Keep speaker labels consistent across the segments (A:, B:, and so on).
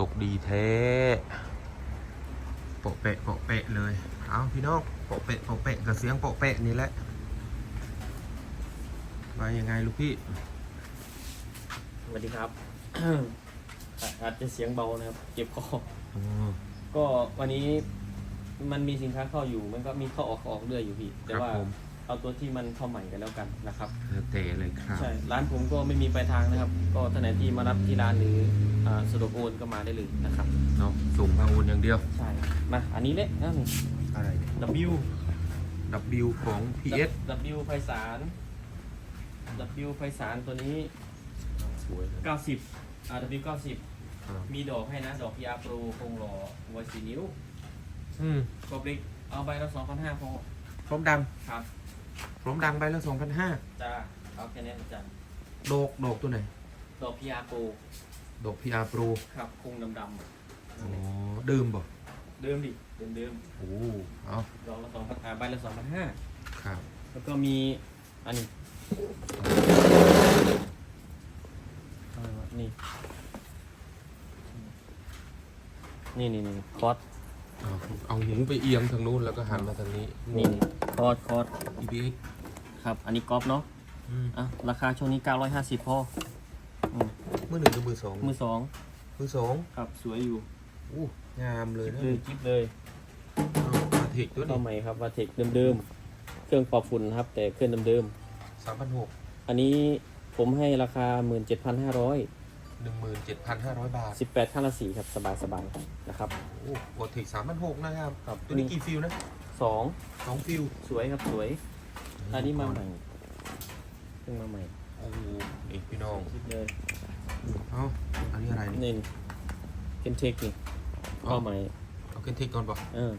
A: ตกดีแท้โปะเปะโปะเปะเลยเอาพี่น้องโปะเปะโปะเปะกับเสียงโปะเปะนี่แหละมายังไงลูกพี่
B: สวัสดีครับ อาจจะเสียงเบานะครับ เก็บคอ
A: อ๋อ
B: ก็วันนี้มันมีสินค้าเข้าอยู่ มันก็มีเข้าออกเข้าออกเรื่อยอยู่พี่ แต่
A: ครับ
B: ว่า
A: ผม
B: เอาตัวที่มันเข้าใหม่กันแล้วกันนะครับ
A: แล้วแต่เลยครับ
B: ใช่ร้านผมก็ไม่มีปลายทางนะครับ ก็ท่านไหนที่มารับที่ร้านหรืออ่าสะดวกโอนก็มาได้เลยนะครับ
A: เนาะส่งพาโอนอย่างเดียว
B: ใช่มาอันนี้เลยนะนี่
A: อะไร
B: W
A: W ของ PS
B: W ไพศาล W ไพศาลตัวนี้
A: สวยนะ
B: 90อ่า W 90
A: ครับ
B: มีดอกให้นะ ดอก PR Pro คงหล่อไว้สีนิ้ว
A: อืม
B: กบเล็กเอาใบละ2,500พอ
A: พร้อมดัง
B: ครับ
A: พร้อมดังไปแล้วสองพันห้า
B: จ้าเอาแค่นี้จ้า
A: โดกโดกตัวไหน
B: ดอก PR Pro
A: โดก PR Pro
B: ครับคงดำ
A: อ๋อดื่มบ่
B: ๆเดิมดิเดิมเดิม
A: โอ้เอา
B: ๆดอกละสองพันอ่าใบละสองพันห้า
A: ครับ
B: แล้วก็มีอันนี้อะไรวะนี่นี่นี่นี่คอร์ส
A: เอาเอาหูไปเอียงทางนู้นแล้วก็หันมาทางนี้
B: นี่ค อร์สคอร์ส
A: EPX
B: ครับ อันนี้กอล์ฟเนาะ
A: อืม
B: อะราคาช่วงนี้ 950พออืม
A: มือหนึ่งกับมือสอง
B: มือสอง
A: มือสอง
B: ครับสวยอยู่
A: อู้งามเลยนะ
B: เลยจิ๊บเลย
A: เอามาเทคตัว
B: เข้า
A: นี้
B: ใหม่ครับวาเทคเดิมๆ เครื่องปรับฝุ่นนะครับ แต่เครื่องเดิม
A: สามพันหก
B: ๆ อันนี้ผมให้ราคา 17,500
A: หนึ่งหมื่นเจ็ดพันห้าร้อยบาท
B: 18ข้างละสีครับ สบายๆนะครับ
A: โอ้โหเทคสามพันหกนะครับ
B: ครับ
A: ตัวนี้กี่ฟิลนะ
B: สอง
A: สองฟิล
B: สวยครับสวย อันนี้มาใหม่เพิ่งมาใหม่
A: โอ้โหนี่พี่น้อง
B: คิดเลย
A: เอ้าอันนี้อะไรนี่
B: นี่เคนเทคนี่เข้าใหม่
A: เอาเคนเทคก่อนป่ะ
B: เออ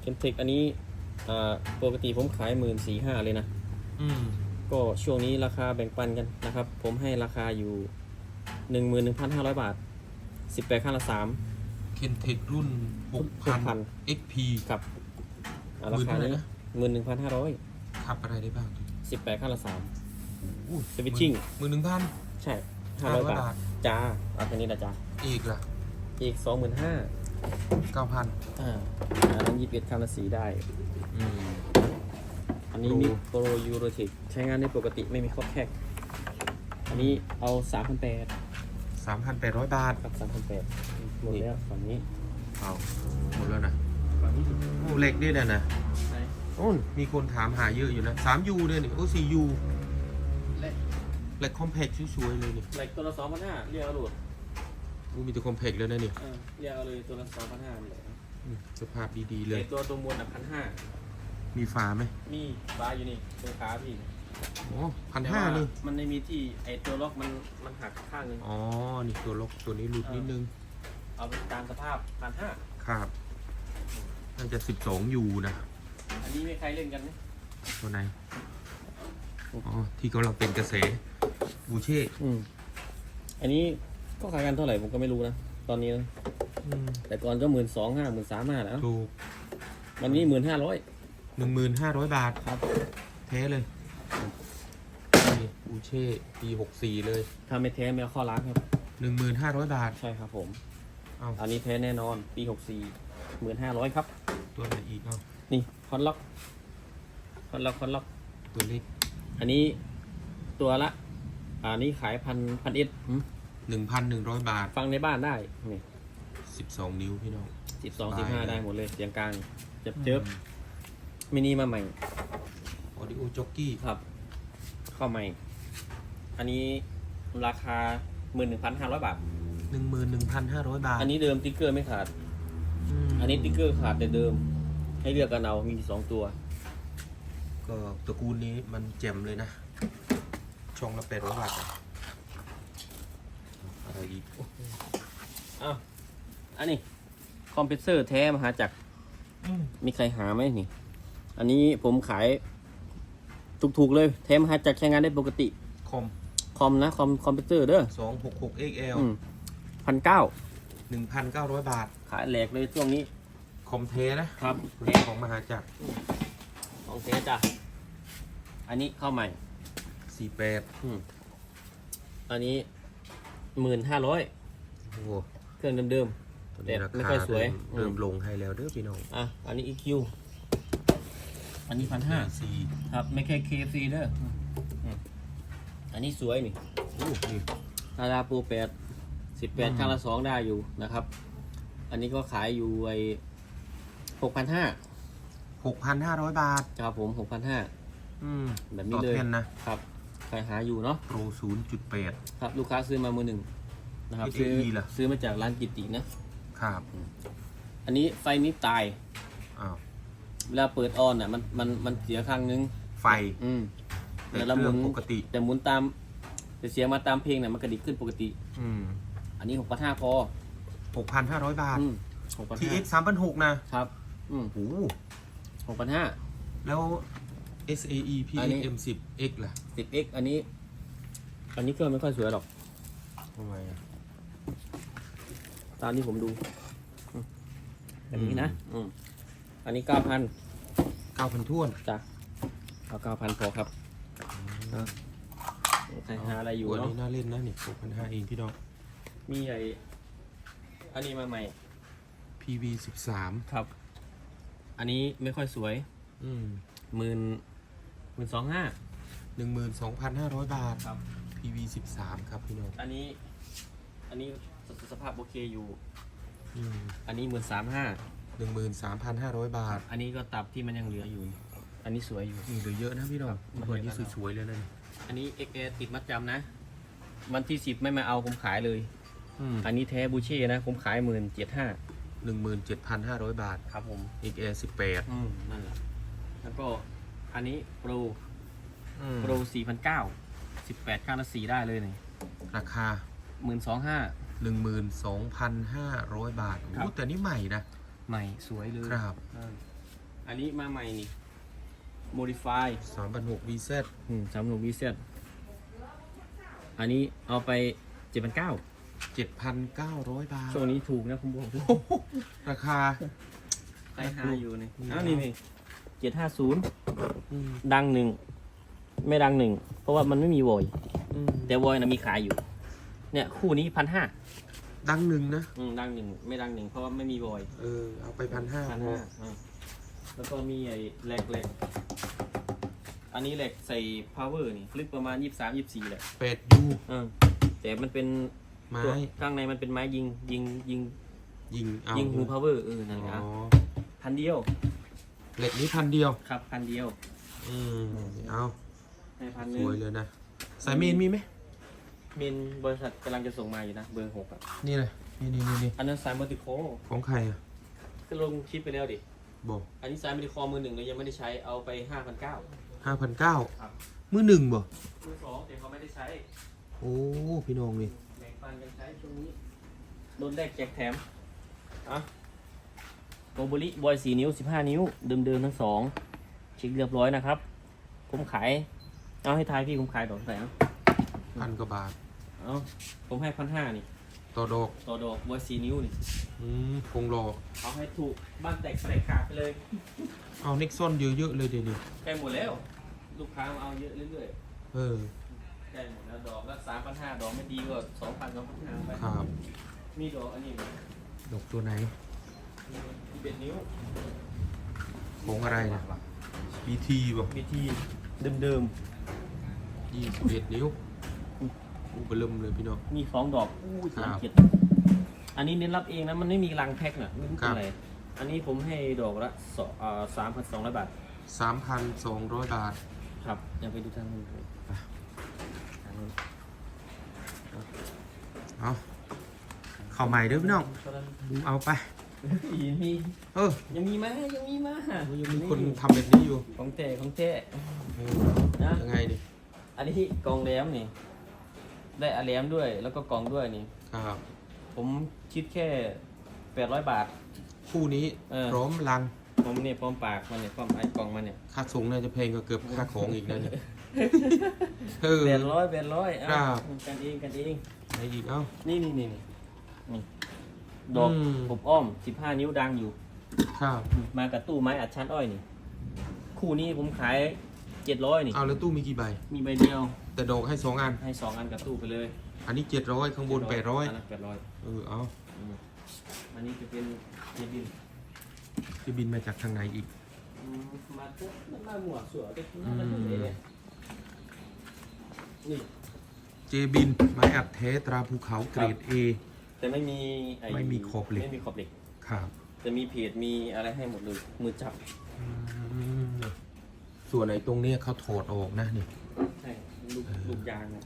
B: เคนเทคอันนี้อ่าปกติผมขายหมื่นสี่ห้าเลยนะ
A: อืม
B: ก็ช่วงนี้ราคาแบ่งปันกันนะครับ ผมให้ราคาอยู่หนึ่งหมื่นหนึ่งพันห้าร้อยบาทสิบแปดข้างละสาม
A: เคนเทครุ่นหกพัน
B: 6,000
A: XP
B: กับ อ่า
A: ห
B: รา
A: มื่น
B: คา
A: เท่าไหร่
B: นี้
A: นะ
B: หมื่นหนึ่งพันห้าร้อย
A: ขับอะไรได้บ้าง
B: สิบแปดข้างละสาม
A: อู้
B: Switching
A: หมื่นหนึ่งพัน
B: ใช่
A: ห้า
B: ห้า
A: ร้
B: ร้
A: อ
B: อยยบา
A: บา
B: ท
A: ท
B: จ้าเอาแค่นี้ละจ้า
A: อีกล่ะ
B: อีกสองหมื่นห้า
A: เก้าพัน
B: อ่าอันนั้นยี่สิบเอ็ดข้างละสีได้
A: อืม
B: อันนี้
A: Pro
B: มีโปรยูโรติกใช้งานได้ปกติไม่มีข้อแคกอันนี้เอาสามพันแปด
A: สามพันแปดร้อยบาท
B: กับสามพันแปดหมดแล้วฝั่งนี้
A: เอาหมดแล้วนะ
B: ฝั่งนี้
A: โอ้เหล็กนี่นะนะ
B: ไหน
A: โอ้นมีคนถามหาเยอะอยู่นะสามยูเลยนี่โอ้สี่ยู
B: เล็ก
A: เหล็กคอมเพกสวยๆเลยนี่
B: เล็กตัวละสองพันห้าเรียกเอาโหลด
A: อู้มีแต่คอมเพกแล้วนะนี่
B: เออเรียกเอาเลยตัวละสองพันห้าเลย
A: อืมสภาพดีๆเล
B: เลยยตัวตัวมวลอะพันห้า
A: มีฝาไหม
B: มีฟ้าอยู่นี่ตรงขาพี่
A: โอ้พัน
B: แต่
A: ห้า
B: ว่า
A: นี่
B: มันไม่มีที่ไอตัวล็อกมันมันหักข้างหนึง
A: อ๋อนี่ตัวล็อกตัวนี้หลุดนิดนึง
B: เอาไปตามสภาพพันห้า
A: ครับ น่าจะสิบสองยูนะ
B: อันนี้ไม่ใครเล่นกันไหม
A: ตัวไหนอ๋อที่กำลังเป็นกระแสบูเช่
B: อืมอันนี้ก็ขายกันเท่าไหร่ผมก็ไม่รู้นะตอนนี้นะ
A: อืม
B: แต่ก่อนก็หมื่นสองห้าหมื่นสามห้าแล้ว
A: ถูก
B: วันนี้หมื่นห้าร้อย
A: หนึ่งหมื่นห้าร้อยบาท
B: ครับ
A: แท้เลยนี่บูเช่ปีหกสี่เลย
B: ถ้าไม่แท้ไม่เอาเข้าร้านครับ
A: หนึ่งหมื่นห้าร้อยบาท
B: ใช่ครับผม
A: เอ้า
B: อันนี้แท้แน่นอน ปีหกสี่ หมื่นห้าร้อยครับ
A: ตัวไหนอีกเอ้า
B: นี่คอนล็อกคอนล็อกคอนล็อก
A: ตัวเล็ก
B: อันนี้ตัวละ อันนี้ขายพันพันเอ็ด
A: หนึ่งพันหนึ่งร้อยบาท
B: ฟังในบ้านได้นี่
A: สิบสองนิ้วพี่น้อง
B: สิบสอง
A: ส
B: สิบบา
A: ย
B: ห้า
A: เลย
B: ได้หมดเลยเสียงกลางเจ็บเจ็บมินิมาใหม่
A: ออดิโอจ็อกกี้
B: ครับ เข้าใหม่ อันนี้ราคาหมื่นหนึ่งพันห้าร้อยบาท
A: หนึ่งหมื่นหนึ่งพันห้าร้อยบาท
B: อันนี้เดิมติ๊กเกอร์ไม่ขาด
A: ม
B: อันนี้ติ๊กเกอร์ขาดแต่เดิม ให้เลือกกันเอา มีสองตัว
A: ก็ตระกูลนี้มันแจ่มเลยนะ ช่องละแปดร้อยบาทอะอะไรอีก
B: อ้าวอันนี้ คอมเพรสเซอร์แท้มหาจักรมีใครหาไหมนี่ อันนี้ผมขาย ถูกๆเลย แท้มหาจักรใช้งานได้ปกติ
A: คอม
B: คอมนะ คอมคอมพิวเตอร์เด้อ
A: สองหกหก XL
B: อืมพันเก้า
A: หนึ่งพันเก้า ร้อยบาท
B: ขายแหลกเลยช่วงนี้
A: คอมเทนะครับตัว
B: แท้
A: นี้ของมหาจักร
B: ของเทจ้ะอันนี้เข้าใหม่
A: สี่แปด
B: อืมอันนี้หมื่นห้าร้อย
A: โอ้โห
B: เครื่องเดิม
A: ตอนนี้รา
B: แต่ไม่
A: คา
B: ค่อยสวย
A: เริ่ม
B: อืม
A: เริ่มลงให้แล้วเด้อพี่น้อง
B: ๆอะอันนี้ EQ อันนี้พันห้า
A: ซี
B: ครับ ไม่แค่ KFC เด้ออืมอันนี้สวยนี่
A: โอ้นี่
B: ทาราปูแปด สิบแปด
A: อืม
B: ข้างละสองได้อยู่นะครับ อันนี้ก็ขายอยู่ไอหกพันห้า
A: หกพันห้าร้อยบาท
B: ครับผมหกพันห้า
A: อืม
B: แบบนี้
A: ต่อ
B: เลย
A: แผ่นนะครับ
B: ใครหาอยู่เนาะ
A: โปรศูนย์จุดแปด
B: ครับลูกค้าซื้อมามือหนึ่งนะครับ
A: SAE
B: ซื้อ
A: เหรอ
B: ซื้อมาจากร้านกิตินะ
A: ครับ
B: อันนี้ไฟนี้ตาย
A: อ้าว
B: เวลาเปิดออนอะมันมันมันเสียข้างนึง
A: ไฟ
B: อืม
A: แต่
B: แต่
A: เค
B: เราหมุ
A: รื่อง
B: น
A: ปกติ
B: แต่หมุนตามแต่เสียงมาตามเพลงเนี่ยมันกระดิกขึ้นปกติ
A: อืม
B: อันนี้หกพันห้าพอ
A: หกพันห้าร้อยบาท
B: อืมหกพันห้า
A: TX สามพันหกนะ
B: ครับ อืม
A: โอ้โห
B: หกพันห้า
A: แล้ว SAE
B: อันนี้
A: PX M10X ล่ะ
B: สิบ X อันนี้ อันนี้เครื่องไม่ค่อยสวยหรอก
A: ทำไมอะ
B: ตามที่ผมดูอืมแบบนี้นะอืมอันนี้เก้าพัน
A: เก้าพันท่วน
B: จ้ะเอาเก้าพันพอครับอะใครหาอะไรอยู่
A: อัน
B: เนาะ
A: นี้น่าเล่นนะนี่หกพันห้าเองพี่น้อง
B: มีไออันนี้มาใหม่
A: PV สิบสาม
B: ครับ อันนี้ไม่ค่อยสวย
A: อืม
B: หมื่นหมื่นสองห้า
A: หนึ่งหมื่นสองพันห้าร้อยบาท
B: ครับ
A: PV สิบสามครับพี่น้อง
B: อันนี้ อันนี้สสภาพโอเคอยู่
A: อืม
B: อันนี้หมื่นสามห้า
A: หนึ่งหมื่นสามพันห้าร้อยบาท
B: อันนี้ก็ตับที่มันยังเหลืออยู่ อันนี้สวยอยู่
A: นี่เหลือเยอะนะพี่น้อง
B: ครับ
A: ตัวนี้สวยๆเลยนะนี่
B: อันนี้ XA ติดมัดจำนะ วันที่สิบไม่มาเอาผมขายเลย
A: อืม
B: อันนี้แท้บูเช่นะ ผมขายหมื่นเจ็ดห้า
A: หนึ่งหมื่นเจ็ดพันห้าร้อยบาท
B: ครับผม
A: XA สิบแปด
B: อืมนั่นแหละ แล้วก็อันนี้โปร
A: อืม
B: โปรสี่พันเก้าสิบแปดข้างละสี่ได้เลยนี่
A: ราคา
B: หมื่นสองห้า
A: หนึ่งหมื่นสองพันห้าร้อยบาท
B: ครับ
A: โอ้แต่นี่ใหม่นะ
B: ใหม่สวยเลย
A: ครับ
B: อ่าอันนี้มาใหม่นี่ modify
A: สามพันหก VZ
B: อืมสามหนุวีเซอันนี้เอาไปเจ็ดพันเก้า
A: เจ็ดพันเก้าร้อยบาท
B: ช่วงนี้ถูกนะคุณบอก
A: ราคา
B: ใครหาอยู่นี่
A: นี่
B: อ้าวนี่นี่เจ็ดห้าศูนย์
A: อืม
B: ดังหนึ่ง ไม่ดังหนึ่ง เพราะว่ามันไม่มีวอย
A: อืม
B: แต่วอยนะมีขายอยู่ เนี่ยคู่นี้พันห้า
A: ดังหนึ่งนะ
B: ดังหนึ่งไม่ดังหนึ่งเพราะว่าไม่มีวอย
A: เออ เอาไปพันห้า
B: พัน
A: พอ
B: ห้าแล้วก็มีไอ้เหล็กเหล็กอันนี้เหล็กใส่ power นี่ลึกประมาณยี่สามยี่สี่แหละ
A: แปดยู
B: เออแต่มันเป็น
A: ไม้
B: ตัวข้างในมันเป็นไม้ยิงยิงยิง
A: ยิงเอา
B: ยิงหู power เออนั่น
A: อ๋
B: นะ
A: อ
B: พันเดียว
A: เหล็กนี้พันเดียว
B: ครับพันเดียว
A: อืมเอา
B: ให้พันห
A: ส
B: นึ่ง
A: วยเลยนะ สายเมนมีไหม
B: มินบริษัทกำลังจะส่งมาอยู่นะเบอร์หกอะ
A: นี่เลยนี่นี่นี่นี่
B: อันนั้นสายมัลติโค
A: ของใครอะ
B: ก็ลงคลิปไปแล้วดิ
A: บอก
B: อันนี้สายมัลติโคมือหนึ่งเรายังไม่ได้ใช้เอาไปห้าพันเก้า
A: ห้าพันเก้า
B: ครับ
A: มือหนึ่งบ่
B: มือสองแต่เขาไม่ได้ใช้
A: โอ้พี่น้องนี่
B: แบ่งปันกันใช้ช่วงนี้โดนแรกแจกแถมอะโกบุริบอยสี่นิ้วสิบห้านิ้ว เดิมๆทั้งสองเช็คเรียบร้อยนะครับ ผมขาย เอาให้ทายพี่ผมขายดอกไหนอะ
A: พันกว่าบาท
B: เอาผมให้พันห้านี่
A: ต่อดอก
B: ต่อดอกบอยสี่นิ้วนี่
A: อืมคงรอ
B: เอาให้ถูกบ้านแตกแตกขาดไปเลย
A: เอานิกซอนเยอะๆเลยเดี๋ยวนี้
B: ใกล้หมดแล้ว ลูกค้ามาเอาเยอะเรื่อย
A: เออ
B: ๆใกล้หมดแล้วดอกละสามพันห้าดอกไม่ดีก็สองพันสองพันห้าไป
A: ครับ
B: มีดอกอันนี้ไหม
A: ดอกตัวไหน
B: มีเบ็ดนิ้ว
A: ของอะไรนะ BT บ่
B: บีทีเดิม
A: ยี่สิบเอ็ดนิ้วอู้เบอร์เริ่มเลยพี่น้อง
B: ๆ มีสองดอกอู้ย
A: ครับ
B: สามเกียรติอันนี้เน้นรับเองนะ มันไม่มีรังแพ็คน่ะไม่รู้
A: ครั
B: เป็น
A: บ
B: ไร อันนี้ผมให้ดอกละสองอ่าสามพันสองร้อยบาท
A: สามพันสองร้อยบาท
B: ครับอย่าไปดูทางนู้นเลยทางนู้น
A: เอาเข้าใหม่เด้อพี่น้องดูเอาไป
B: อีมี
A: เออ
B: ยังมีมายังมีมา
A: ยังมีคนทำแบบนี้อยู่
B: ของเต้ของเต้
A: เออ
B: นะ
A: ยังไงดิ
B: อันนี้กล่องแหลมนี่ ได้อะแหลมด้วย แล้วก็กล่องด้วยนี่
A: ครับ
B: ผมคิดแค่แปดร้อยบาท
A: คู่นี้
B: เออ
A: พร้อมลัง
B: ผมเนี่ยพร้อมปากมันเนี่ยพร้อมไอ้กล่องมันเนี่ย
A: ค่าส่งน่าจะแพงกว่าเกือบค่าของอีกนะเนี่ยเออ
B: แปดร้อยแปดร้อย
A: ครับ
B: กันเองกันเอง
A: ไหนอีกเอ้า
B: นี่นี่นี่นี่นี่ดอก
A: อืม
B: ผมอ้อมสิบห้านิ้วดังอยู่
A: ครับ
B: มากับตู้ไม้อัดชั้นอ้อยนี่ คู่นี้ผมขายเจ็ดร้อยนี่
A: เอาแล้วตู้มีกี่ใบ
B: มีใบเดียว
A: แต่ดอกให้สองอัน
B: ให้สองอันกับตู้ไปเลย
A: อันนี้เจ็ดร้อยข้างบนแปดร้อย
B: นนั้นแปดร้อย
A: เออเอา
B: อืมอันนี้จะเป็นเจบิน
A: ที่บินมาจากทางไหนอีก
B: อืมมาเถอะมันมาหมวกสวยเด็กน่าจะเป็นเลยนี่
A: เจบินไม้อัดเทสตราภูเขาเกรด A
B: แต่ไม่มีอ้
A: ไม่มีขอบเหล็ก
B: ไม่มีขอบเหล็ก
A: ครับ
B: จะมีเพจมีอะไรให้หมดเลยมือจับ
A: อืมส่วนไหนตรงเนี้ยเขาถอดออกนะนี่
B: ใช่ลูกลูกยางนะ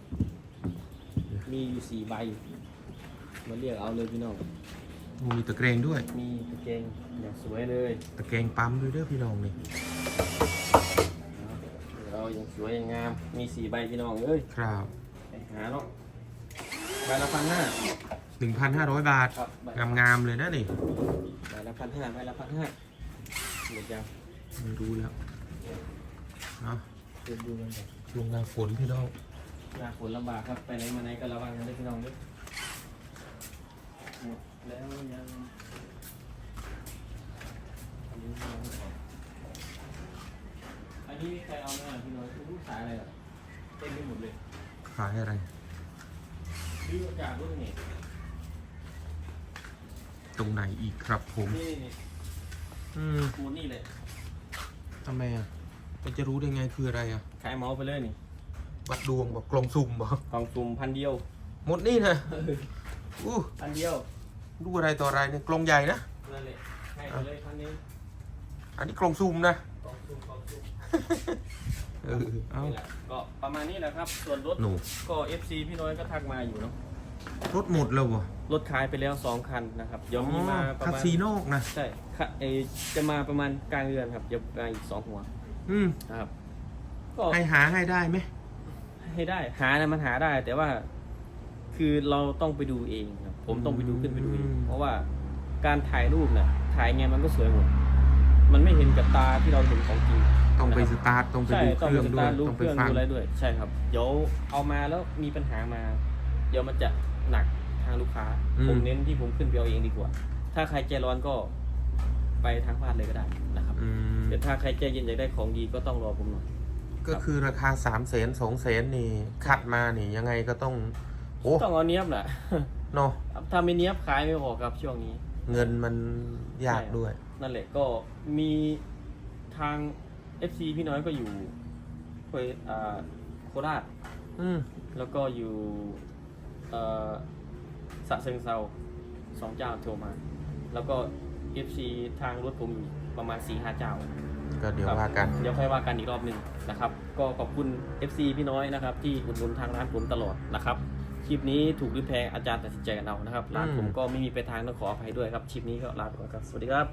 B: มีอยู่สี่ใบมาเรียกเอาเลยพี่น้อง
A: มีตะแกรงด้วย
B: มีตะเกงอย่างสวยเลย
A: ตะแกรงปั๊มด้วยเด้อพี่น้องนี่
B: เราอย่างสวยอย่างงามมีสี่ใบพี่น้องเอ้ย
A: ครับ
B: ไป หาเนาะใบละพันห้า
A: 1,500บาท
B: ครับใบ
A: งามๆเลยนะนี่
B: ใบละพันห้าใบละพันห้าเดี๋ยวจะ
A: ไม่รู้แล้วเนาะ
B: เดินดูกันก่อน
A: ลงหน้าฝนพี่น้อง
B: หน้าฝนลำบากครับ ไปไหนมาไหนก็ระวังกันด้วยพี่น้องด้วยหมดแล้วยังอันนี้ยังไม่ออกอันนี้ใครเอาเนี่ยพี่น้องลูกสายอะไรอะเต็มไปหมดเลย
A: ขายอะไร
B: ซื้อมาจากรุ่นนี้
A: ตรงไหนอีกครับผม
B: นี่นี่
A: อืม
B: หมดนี่เลย
A: ทำไมอะมันจะรู้ได้ไงคืออะไรอะ
B: ขายเมาส์ไปเลยนี่
A: วัดดวงบอกกลองสุ่มบอก
B: กล่องสุ่มพันเดียว
A: หมดนี่นะอู้
B: พันเดียว
A: ดูอะไรต่ออะไรเนี่ยกลองใหญ่นะ
B: นั่นแหละให้ไปเลยพันนี้
A: อันนี้กลองสุ่มนะ
B: กล่องสุ่มกล่องสุ่ม
A: เออเอา
B: นี่แหละก็ประมาณนี้แหละครับ ส่วนรถ
A: หนู
B: ก็ FC พี่น้อยก็ทักมาอยู่เนาะ
A: รถหมดแล้ววะ
B: รถขายไปแล้วสองคันนะครับ เดี๋ยวมีมาประ
A: คา
B: มาณ
A: ซีโนกนะ
B: ใช่ค่ะเออจะมาประมาณกลางเดือนครับเดี๋ยวมาอีกสองหัว
A: อืม
B: นะครับ ก็
A: ให้หาให้ได้ไหม
B: ให้ได้ หานะมันหาได้ แต่ว่า คือเราต้องไปดูเองครับ ผมต้องไปดูขึ้นไปดูเอง เพราะว่าการถ่ายรูปเนี่ยถ่ายไงมันก็สวยหมด มันไม่เห็นกับตาที่เราเห็นของจริง
A: ต้องไป
B: นะค
A: ส
B: รับ
A: ตาร์ทต้องไป
B: ใช่
A: ดู
B: ต้อง
A: เค
B: ไป
A: รื่อง
B: ส
A: ด้ว
B: ตายร์ทดู
A: ต้อง
B: เค
A: ไป
B: รื่อง
A: ฟัง
B: ดูอะไรด้วย ใช่ครับ เดี๋ยวเอามาแล้วมีปัญหามา เดี๋ยวมันจะหนักทางลูกค้า ผมเน้นที่ผมขึ้นไปเอาเองดีกว่า ถ้าใครใจร้อนก็ไปทางพาดเลยก็ได้นะครับ
A: อืม
B: แต่ถ้าใครใจเย็นอยากได้ของดีก็ต้องรอผมหน่อย
A: ก็คือราคาสามแสนสองแสนนี่คัดมานี่ยังไงก็ต้องโอ้
B: ต้องเอาเนี้ยบแหละ
A: เนาะ
B: ถ้าไม่เนี้ยบขายไม่ออกครับช่วงนี้
A: เงินมันยากด้วย
B: นั่นแหละก็มีทาง FC พี่น้อยก็อยู่เคยอ่าโคราช
A: อืม
B: แล้วก็อยู่เอ่อสะเชิงเซาสองเจ้าโทรมา แล้วก็ FC ทางรถผมอยู่ประมาณ4ี่ห้าเจ้า
A: ก็เดี๋ยว
B: ครับ
A: ว่ากัน
B: เดี๋ยวค่อยว่ากันอีกรอบหนึ่งนะครับ ก็ขอบคุณ FC พี่น้อยนะครับ ที่อุดหนุนทางร้านผมตลอดนะครับคลิปนี้ถูกหรือแพงอาจารย์ตัดสินใจกันเอานะครับร้านผมก็ไม่มีไปทางต้องขออภัยด้วยครับคลิปนี้ก็ลาไปก่อนครับสวัสดีครับ